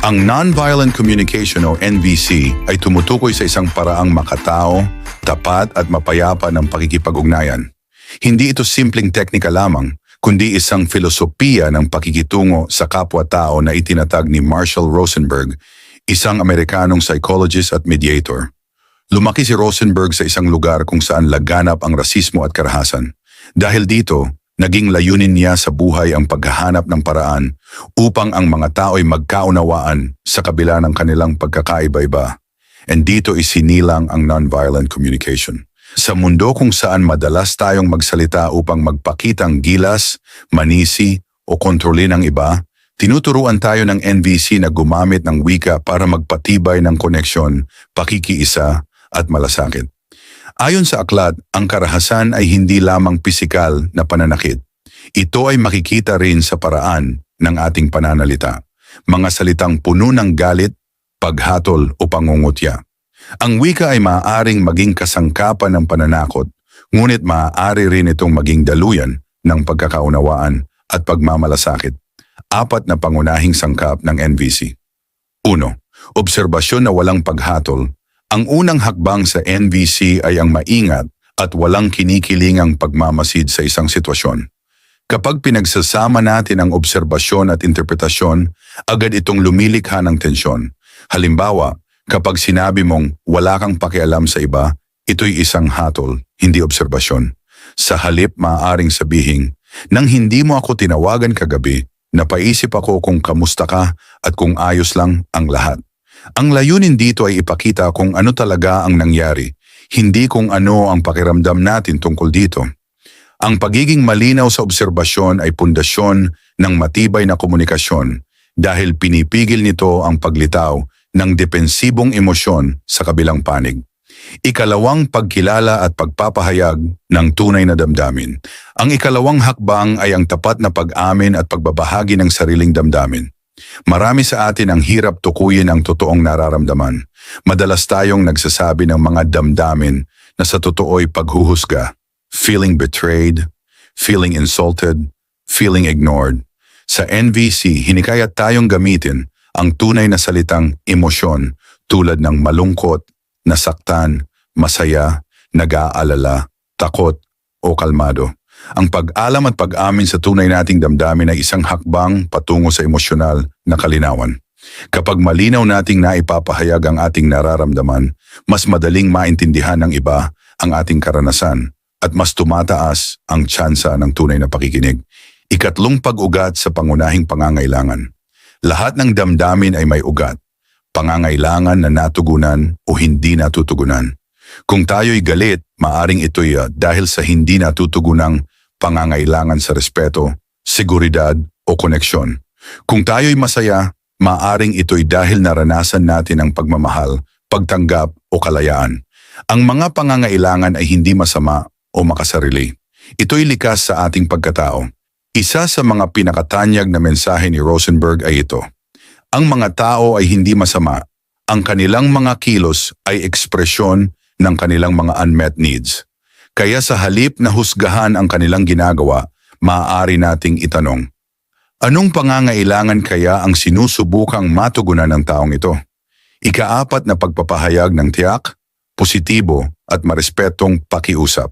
Ang Nonviolent Communication o NVC ay tumutukoy sa isang paraang makatao, tapat at mapayapa ng pakikipag-ugnayan. Hindi ito simpleng teknika lamang, kundi isang filosofiya ng pakikitungo sa kapwa-tao na itinatag ni Marshall Rosenberg, isang Amerikanong psychologist at mediator. Lumaki si Rosenberg sa isang lugar kung saan laganap ang rasismo at karahasan. Dahil dito, naging layunin niya sa buhay ang paghahanap ng paraan upang ang mga tao ay magkaunawaan sa kabila ng kanilang pagkakaiba-iba. And dito isinilang ang nonviolent communication. Sa mundo kung saan madalas tayong magsalita upang magpakitang gilas, manisi o kontrolin ang iba, tinuturuan tayo ng NVC na gumamit ng wika para magpatibay ng koneksyon, pakikiisa at malasakit. Ayon sa aklat, ang karahasan ay hindi lamang pisikal na pananakit. Ito ay makikita rin sa paraan ng ating pananalita. Mga salitang puno ng galit, paghatol o pangungutya. Ang wika ay maaaring maging kasangkapan ng pananakot, ngunit maaari rin itong maging daluyan ng pagkakaunawaan at pagmamalasakit. Apat na pangunahing sangkap ng NVC. Uno, obserbasyon na walang paghatol ang unang hakbang sa NVC ay ang maingat at walang kinikilingang pagmamasid sa isang sitwasyon. Kapag pinagsasama natin ang obserbasyon at interpretasyon, agad itong lumilikha ng tensyon. Halimbawa, kapag sinabi mong wala kang pakialam sa iba, ito'y isang hatol, hindi obserbasyon. Sa halip maaaring sabihin, nang hindi mo ako tinawagan kagabi, napaisip ako kung kamusta ka at kung ayos lang ang lahat. Ang layunin dito ay ipakita kung ano talaga ang nangyari, hindi kung ano ang pakiramdam natin tungkol dito. Ang pagiging malinaw sa obserbasyon ay pundasyon ng matibay na komunikasyon dahil pinipigil nito ang paglitaw ng depensibong emosyon sa kabilang panig. Ikalawang pagkilala at pagpapahayag ng tunay na damdamin. Ang ikalawang hakbang ay ang tapat na pag-amin at pagbabahagi ng sariling damdamin. Marami sa atin ang hirap tukuyin ang totoong nararamdaman. Madalas tayong nagsasabi ng mga damdamin na sa totoo'y paghuhusga, feeling betrayed, feeling insulted, feeling ignored. Sa NVC, hinikayat tayong gamitin ang tunay na salitang emosyon tulad ng malungkot, nasaktan, masaya, nag-aalala, takot o kalmado. Ang pag-alam at pag-amin sa tunay nating damdamin ay isang hakbang patungo sa emosyonal na kalinawan. Kapag malinaw nating naipapahayag ang ating nararamdaman, mas madaling maintindihan ng iba ang ating karanasan at mas tumataas ang tsansa ng tunay na pakikinig. Ikatlong pag-ugat sa pangunahing pangangailangan. Lahat ng damdamin ay may ugat, pangangailangan na natugunan o hindi natutugunan. Kung tayo'y galit, maaring ito'y uh, dahil sa hindi natutugunang pangangailangan sa respeto, seguridad o koneksyon. Kung tayo'y masaya, maaring ito'y dahil naranasan natin ang pagmamahal, pagtanggap o kalayaan. Ang mga pangangailangan ay hindi masama o makasarili. Ito'y likas sa ating pagkatao. Isa sa mga pinakatanyag na mensahe ni Rosenberg ay ito. Ang mga tao ay hindi masama. Ang kanilang mga kilos ay ekspresyon ng kanilang mga unmet needs. Kaya sa halip na husgahan ang kanilang ginagawa, maaari nating itanong, Anong pangangailangan kaya ang sinusubukang matugunan ng taong ito? Ikaapat na pagpapahayag ng tiyak, positibo at marespetong pakiusap.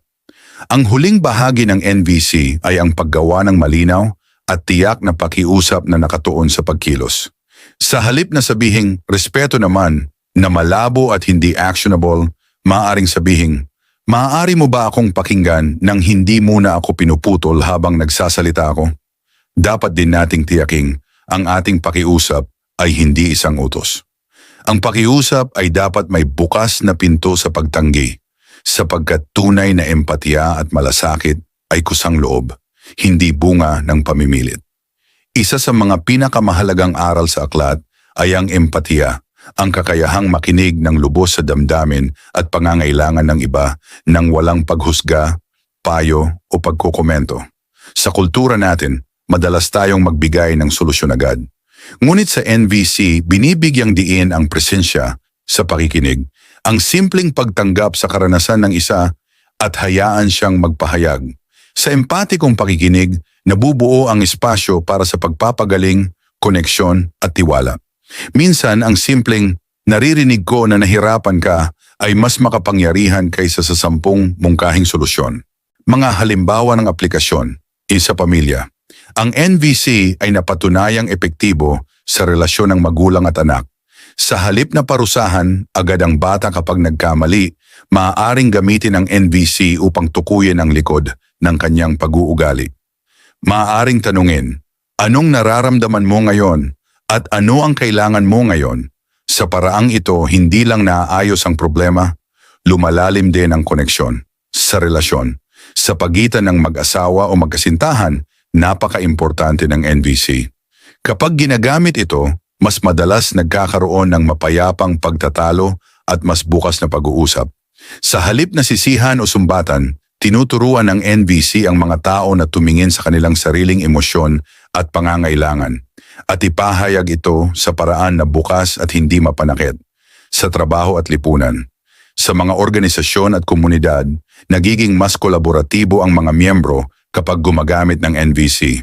Ang huling bahagi ng NVC ay ang paggawa ng malinaw at tiyak na pakiusap na nakatuon sa pagkilos. Sa halip na sabihing respeto naman na malabo at hindi actionable, maaaring sabihing Maaari mo ba akong pakinggan nang hindi muna ako pinuputol habang nagsasalita ako? Dapat din nating tiyaking ang ating pakiusap ay hindi isang utos. Ang pakiusap ay dapat may bukas na pinto sa pagtanggi, sapagkat tunay na empatya at malasakit ay kusang loob, hindi bunga ng pamimilit. Isa sa mga pinakamahalagang aral sa aklat ay ang empatya ang kakayahang makinig ng lubos sa damdamin at pangangailangan ng iba nang walang paghusga, payo o pagkukomento. Sa kultura natin, madalas tayong magbigay ng solusyon agad. Ngunit sa NVC, binibigyang diin ang presensya sa pakikinig, ang simpleng pagtanggap sa karanasan ng isa at hayaan siyang magpahayag. Sa empatikong pakikinig, nabubuo ang espasyo para sa pagpapagaling, koneksyon at tiwala. Minsan ang simpleng naririnig ko na nahirapan ka ay mas makapangyarihan kaysa sa sampung mungkahing solusyon. Mga halimbawa ng aplikasyon, isa pamilya. Ang NVC ay napatunayang epektibo sa relasyon ng magulang at anak. Sa halip na parusahan agad ang bata kapag nagkamali, maaaring gamitin ang NVC upang tukuyin ang likod ng kanyang pag-uugali. Maaaring tanungin, anong nararamdaman mo ngayon at ano ang kailangan mo ngayon? Sa paraang ito, hindi lang naaayos ang problema, lumalalim din ang koneksyon sa relasyon. Sa pagitan ng mag-asawa o magkasintahan, napaka-importante ng NVC. Kapag ginagamit ito, mas madalas nagkakaroon ng mapayapang pagtatalo at mas bukas na pag-uusap. Sa halip na sisihan o sumbatan, tinuturuan ng NVC ang mga tao na tumingin sa kanilang sariling emosyon at pangangailangan at ipahayag ito sa paraan na bukas at hindi mapanakit sa trabaho at lipunan. Sa mga organisasyon at komunidad, nagiging mas kolaboratibo ang mga miyembro kapag gumagamit ng NVC.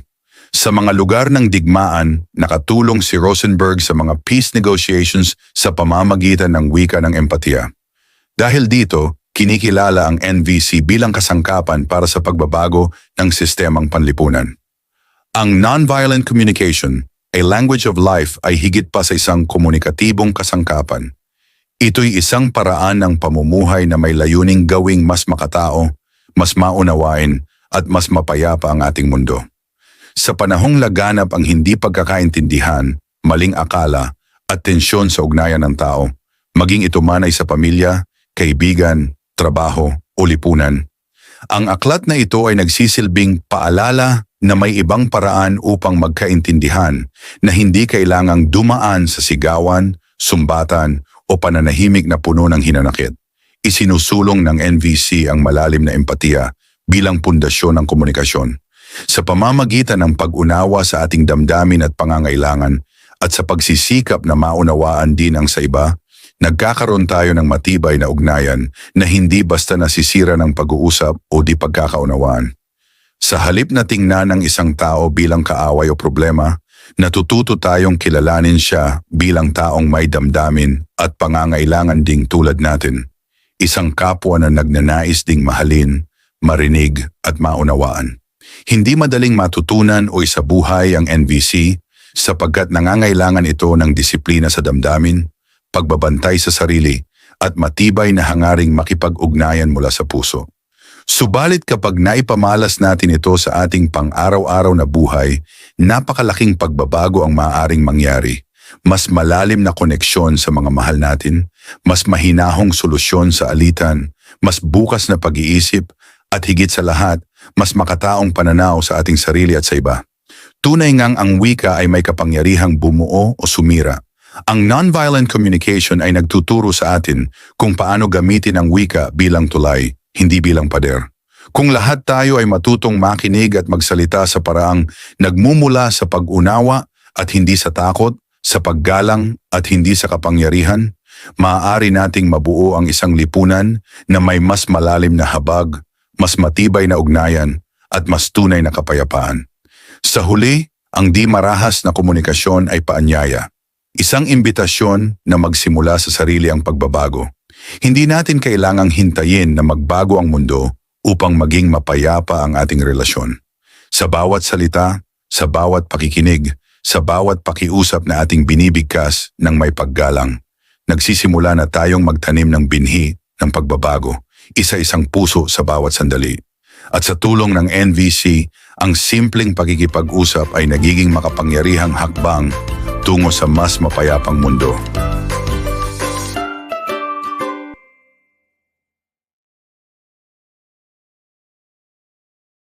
Sa mga lugar ng digmaan, nakatulong si Rosenberg sa mga peace negotiations sa pamamagitan ng wika ng empatiya. Dahil dito, kinikilala ang NVC bilang kasangkapan para sa pagbabago ng sistemang panlipunan. Ang nonviolent communication, a language of life ay higit pa sa isang komunikatibong kasangkapan. Ito'y isang paraan ng pamumuhay na may layuning gawing mas makatao, mas maunawain at mas mapayapa ang ating mundo. Sa panahong laganap ang hindi pagkakaintindihan, maling akala at tensyon sa ugnayan ng tao, maging ito man ay sa pamilya, kaibigan, trabaho o lipunan. Ang aklat na ito ay nagsisilbing paalala na may ibang paraan upang magkaintindihan na hindi kailangang dumaan sa sigawan, sumbatan o pananahimik na puno ng hinanakit. Isinusulong ng NVC ang malalim na empatiya bilang pundasyon ng komunikasyon. Sa pamamagitan ng pag-unawa sa ating damdamin at pangangailangan at sa pagsisikap na maunawaan din ang sa iba, nagkakaroon tayo ng matibay na ugnayan na hindi basta nasisira ng pag-uusap o di pagkakaunawaan. Sa halip na tingnan ng isang tao bilang kaaway o problema, natututo tayong kilalanin siya bilang taong may damdamin at pangangailangan ding tulad natin. Isang kapwa na nagnanais ding mahalin, marinig at maunawaan. Hindi madaling matutunan o isabuhay ang NVC sapagkat nangangailangan ito ng disiplina sa damdamin, pagbabantay sa sarili at matibay na hangaring makipag-ugnayan mula sa puso. Subalit kapag naipamalas natin ito sa ating pang-araw-araw na buhay, napakalaking pagbabago ang maaaring mangyari. Mas malalim na koneksyon sa mga mahal natin, mas mahinahong solusyon sa alitan, mas bukas na pag-iisip, at higit sa lahat, mas makataong pananaw sa ating sarili at sa iba. Tunay ngang ang wika ay may kapangyarihang bumuo o sumira. Ang nonviolent communication ay nagtuturo sa atin kung paano gamitin ang wika bilang tulay, hindi bilang pader. Kung lahat tayo ay matutong makinig at magsalita sa paraang nagmumula sa pag-unawa at hindi sa takot, sa paggalang at hindi sa kapangyarihan, maaari nating mabuo ang isang lipunan na may mas malalim na habag, mas matibay na ugnayan at mas tunay na kapayapaan. Sa huli, ang di marahas na komunikasyon ay paanyaya. Isang imbitasyon na magsimula sa sarili ang pagbabago. Hindi natin kailangang hintayin na magbago ang mundo upang maging mapayapa ang ating relasyon. Sa bawat salita, sa bawat pakikinig, sa bawat pakiusap na ating binibigkas ng may paggalang, nagsisimula na tayong magtanim ng binhi ng pagbabago, isa-isang puso sa bawat sandali. At sa tulong ng NVC, ang simpleng pagkikipag-usap ay nagiging makapangyarihang hakbang tungo sa mas mapayapang mundo.